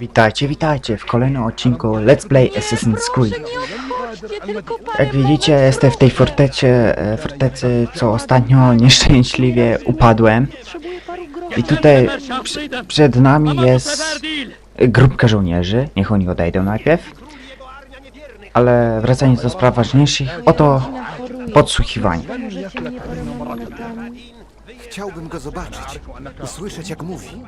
Witajcie, witajcie w kolejnym odcinku Let's Play Assassin's Creed. Jak widzicie, jestem w tej fortecie, e, fortecy, co ostatnio nieszczęśliwie upadłem. I tutaj przy, przed nami jest grupka żołnierzy. Niech oni odejdą najpierw. Ale wracając do spraw ważniejszych, oto podsłuchiwanie. Chciałbym go zobaczyć, usłyszeć jak mówi.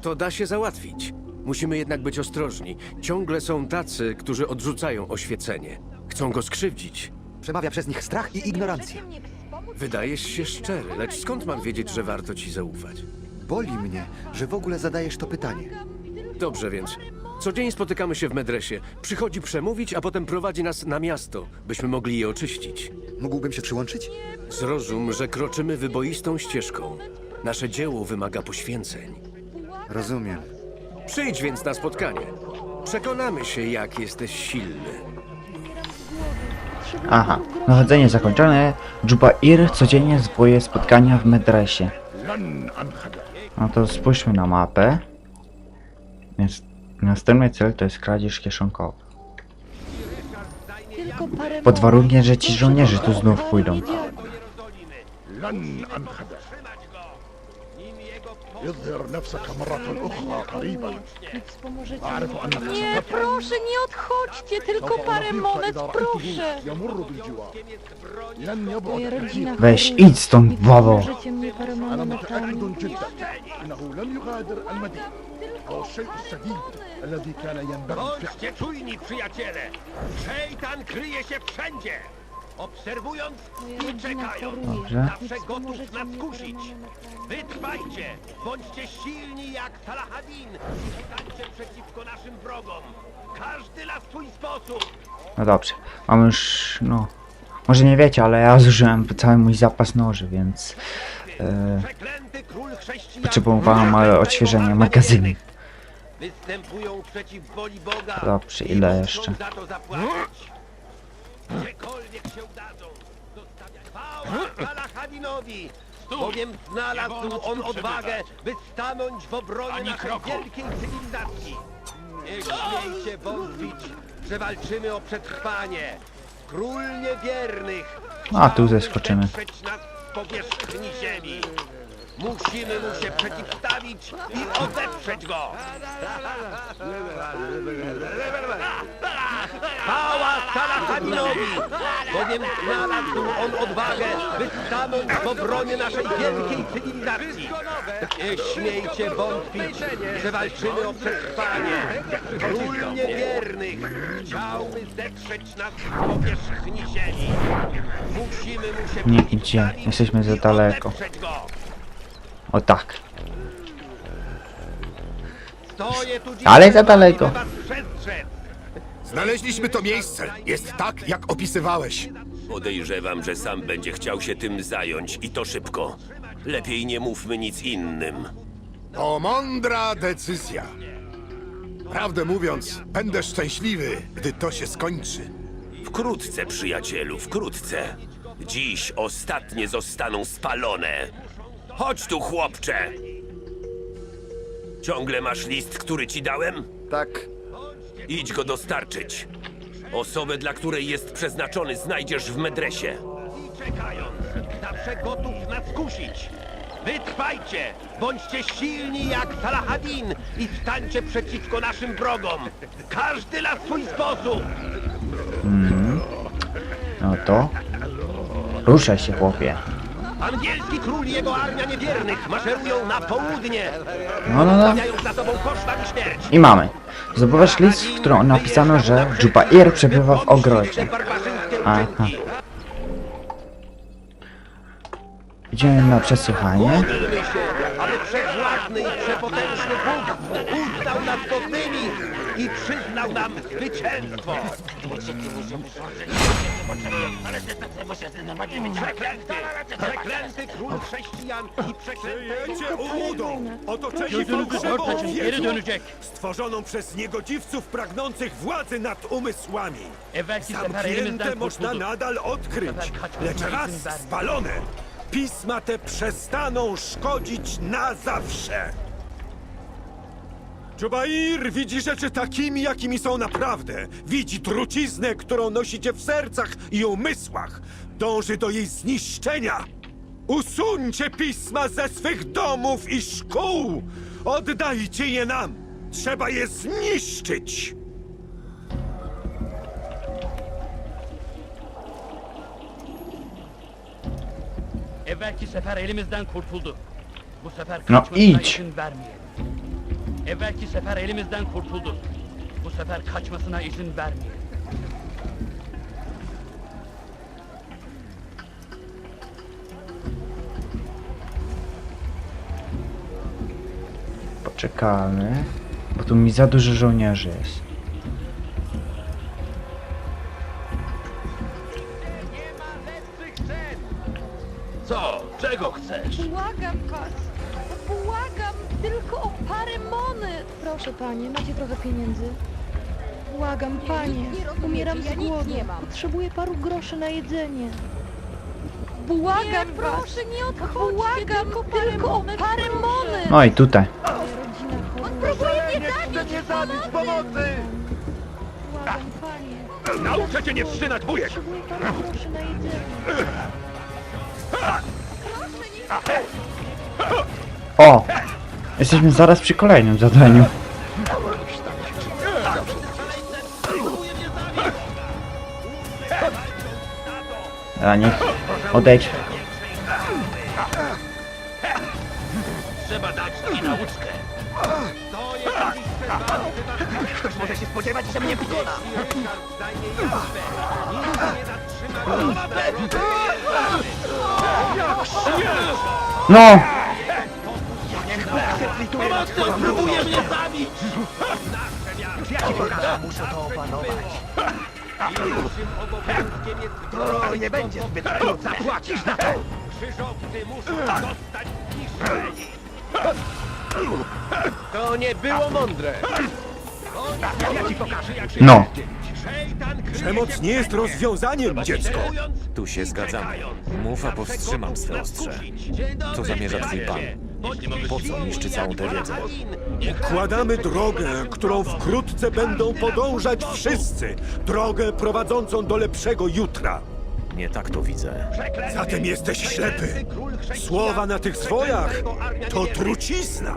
To da się załatwić. Musimy jednak być ostrożni. Ciągle są tacy, którzy odrzucają oświecenie. Chcą go skrzywdzić. Przemawia przez nich strach i ignorancja. Wydajesz się szczery, lecz skąd mam wiedzieć, że warto ci zaufać? Boli mnie, że w ogóle zadajesz to pytanie. Dobrze więc. Co dzień spotykamy się w Medresie. Przychodzi przemówić, a potem prowadzi nas na miasto, byśmy mogli je oczyścić. Mógłbym się przyłączyć? Zrozum, że kroczymy wyboistą ścieżką. Nasze dzieło wymaga poświęceń. Rozumiem. Przyjdź więc na spotkanie. Przekonamy się, jak jesteś silny. Aha, dochodzenie zakończone. Jubair codziennie zwoje spotkania w Medresie. No to spójrzmy na mapę. Więc następny cel to jest kradzież kieszonkowa. Pod warunkiem, że ci żołnierze tu znów pójdą. اظهر نفسك مرة أخرى قريبا Nie wspomożecie أعرف mi. أنك Nie, ستفعل proszę, nie odchodźcie, tylko سوف parę أضيف monet, إذا proszę. رأيته يمر بالجوار لن Moja يبعد rodzina Weź, choruje. idź stąd, Nie babo. wspomożecie mnie paroma أنا monetami. متأكد جدا أنه لن يغادر المدينة هو الشيء الشديد الذي كان ينبغي فعله Bądźcie czujni, przyjaciele! Szejtan kryje się wszędzie! Obserwując Moja i czekając. Dobrze. Zawsze gotów nas kusić. Wytrwajcie! Bądźcie silni jak Salahadin i stańcie przeciwko naszym wrogom! Każdy na swój sposób! No dobrze, mam już, no... Może nie wiecie, ale ja zużyłem cały mój zapas noży, więc... E, Przeklęty król chrześcijan! potrzebowałem małe odświeżenie magazynu. Występują przeciw woli Boga! Dobrze, i ile muszą jeszcze? za to zapłacić! Się udadzą, chwała Salahadinowi! Bowiem znalazł on odwagę, by stanąć w obronie naszej wielkiej cywilizacji. Nie śmiejcie wątpić, że walczymy o przetrwanie. Król niewiernych A, tu zeskoczymy. zetrzeć nas z powierzchni ziemi. Musimy mu się przeciwstawić i odeprzeć go! Chwała Salahadinowi! Bowiem znalazł on odwagę, by stanąć w obronie naszej wielkiej cywilizacji. Nie śmiejcie wątpić, że walczymy o przetrwanie. Król niewiernych chciałby zetrzeć nas z powierzchni ziemi. Musimy mu się Nie przeciwstawić idzie, jesteśmy za i daleko. odeprzeć go. O tak. Ale za daleko. Znaleźliśmy to miejsce. Jest tak, jak opisywałeś. Podejrzewam, że sam będzie chciał się tym zająć i to szybko. Lepiej nie mówmy nic innym. To mądra decyzja. Prawdę mówiąc, będę szczęśliwy, gdy to się skończy. Wkrótce, przyjacielu, wkrótce. Dziś ostatnie zostaną spalone. Chodź tu, chłopcze! Ciągle masz list, który ci dałem? Tak, Idź go dostarczyć. Osobę, dla której jest przeznaczony, znajdziesz w medresie. czekając, zawsze gotów nas kusić. Wytrwajcie, bądźcie silni jak Salahadin i stańcie przeciwko naszym wrogom. Każdy na swój sposób. No to... Ruszaj się, chłopie. Angielski król i jego armia niewiernych maszerują na południe, No, no, no. stawiając za sobą koszmar i śmierć. I mamy. Zdobywasz list, w którym napisano, że Jubair przebywa w ogrodzie. Aha. Idziemy na przesłuchanie. Wszechwładny i przepotężny Bóg uznał nas godnymi i przyznał nam zwycięstwo. Przeklęty, przeklęty król chrześcijan i przeklęty ułudą, otoczeni fałszywą wiedzą, stworzoną przez niegodziwców pragnących władzy nad umysłami. Zamknięte można nadal odkryć, lecz raz spalone, pisma te przestaną szkodzić na zawsze. Dżubair widzi rzeczy takimi, jakimi są naprawdę. Widzi truciznę, którą nosicie w sercach i umysłach. Dąży do jej zniszczenia. Usuńcie pisma ze swych domów i szkół! Oddajcie je nam! Trzeba je zniszczyć! Evvelki sefer elimizden kurtuldu. Bu sefer kaçmasına izin vermeyelim. Evvelki sefer elimizden kurtuldu. Bu sefer kaçmasına izin vermeyelim. Poczekamy. Bo tu mi za dużo żołnierzy jest. Panie, macie trochę pieniędzy? Błagam panie, umieram z głodu. Potrzebuję paru groszy na jedzenie. Błagam was! proszę nie odchodźcie, Błagam tylko, o parę monet! No i tutaj. Rodzina choruje. Próbuję mnie zabić! Nie zabić pomocy! Błagam panie. Nauczę cię nie wszczynać bujek! Potrzebuję paru groszy na jedzenie. O! Jesteśmy zaraz przy kolejnym zadaniu. A niech odejdź. Trzeba dać ci nauczkę. To jest Ktoś może się spodziewać, że mnie pokona. No! Pomocy próbuje mnie zabić! Ja ci pokażę, muszę to opanować. Pierwszym obowiązkiem jest To nie będzie zbyt trudne. Zapłacisz na to! Krzyżowcy muszą zostać zniszczeni. To nie było mądre. Ja ci pokażę, jak No. Szejtan kryje Przemoc nie jest rozwiązaniem, dziecko! Tu się zgadzamy. Mów, a powstrzymam swe ostrze. Co zamierza twój pan? Po co niszczy całą tę wiedzę? Układamy drogę, którą wkrótce będą podążać wszyscy. Drogę prowadzącą do lepszego jutra. Nie tak to widzę. Zatem jesteś ślepy. Słowa na tych swojach to trucizna.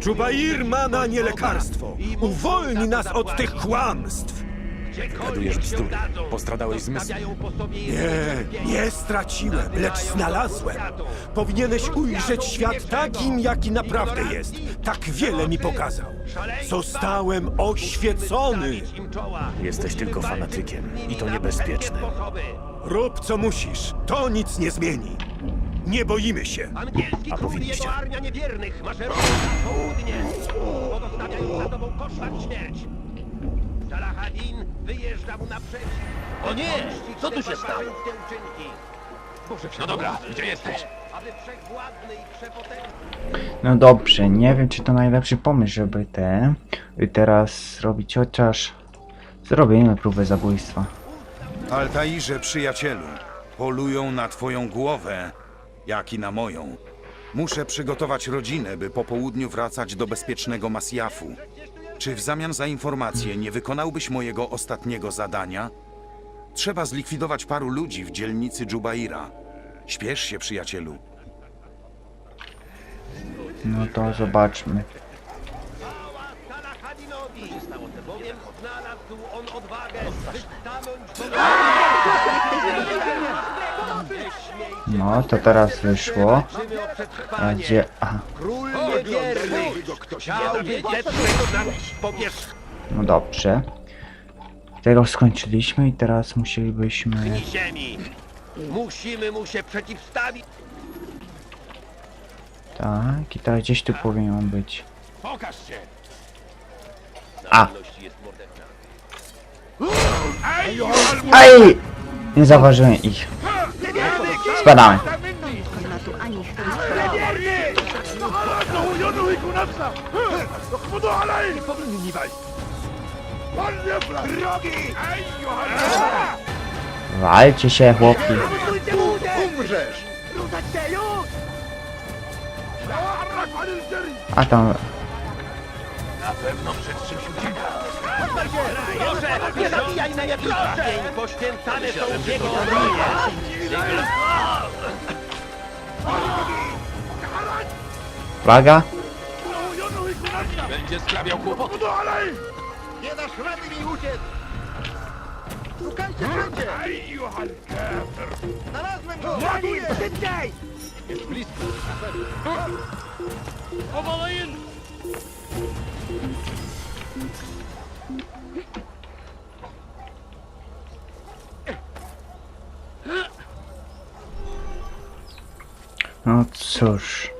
Dżubair ma na nie lekarstwo. Uwolni nas od tych kłamstw. Gadujesz bzdury. Postradałeś zmysł. Nie, nie straciłem, lecz znalazłem. Powinieneś ujrzeć świat takim, jaki naprawdę jest. Tak wiele mi pokazał. Zostałem oświecony. Jesteś tylko fanatykiem i to niebezpieczne. Rób co musisz, to nic nie zmieni. Nie boimy się. Angielski A król powinniście. jego armia niewiernych maszeruje na południe, pozostawiając za sobą koszmar i śmierć. Salahadin wyjeżdża mu naprzeciw. O nie! Co tu się stało? No dobra, gdzie jesteś? No dobrze, nie wiem czy to najlepszy pomysł, żeby te... y, Teraz zrobić chociaż... Zrobimy próbę zabójstwa. Altairze, przyjacielu, polują na twoją głowę, jak i na moją. Muszę przygotować rodzinę, by po południu wracać do bezpiecznego Masjafu. Czy w zamian za informację nie wykonałbyś mojego ostatniego zadania? Trzeba zlikwidować paru ludzi w dzielnicy Dżubaira. Śpiesz się, przyjacielu. No to zobaczmy. Bowiem znalazł on odwagę, by stanąć po No to teraz wyszło. A gdzie... Aha, Król niewierny chciał no dobrze. Tego skończyliśmy i teraz musielibyśmy... ziemi. Musimy mu się przeciwstawić. Tak, i teraz gdzieś tu powinien być. Pokaż się! A. Aj! Nie zauważyłem ich. Spadamy. Walcie się, chłopi. A tam... Na pewno przed czymś ucieka. Proszę, nie zabijaj mnie, proszę! Dzień poświęcany są w jego obronie. Flaga? Będzie sprawiał kłopot. Nie dasz rady mi uciec! Szukajcie wszędzie! Znalazłem go! Ładuję! Szybciej! Jest blisko. Kovalayın! No cóż.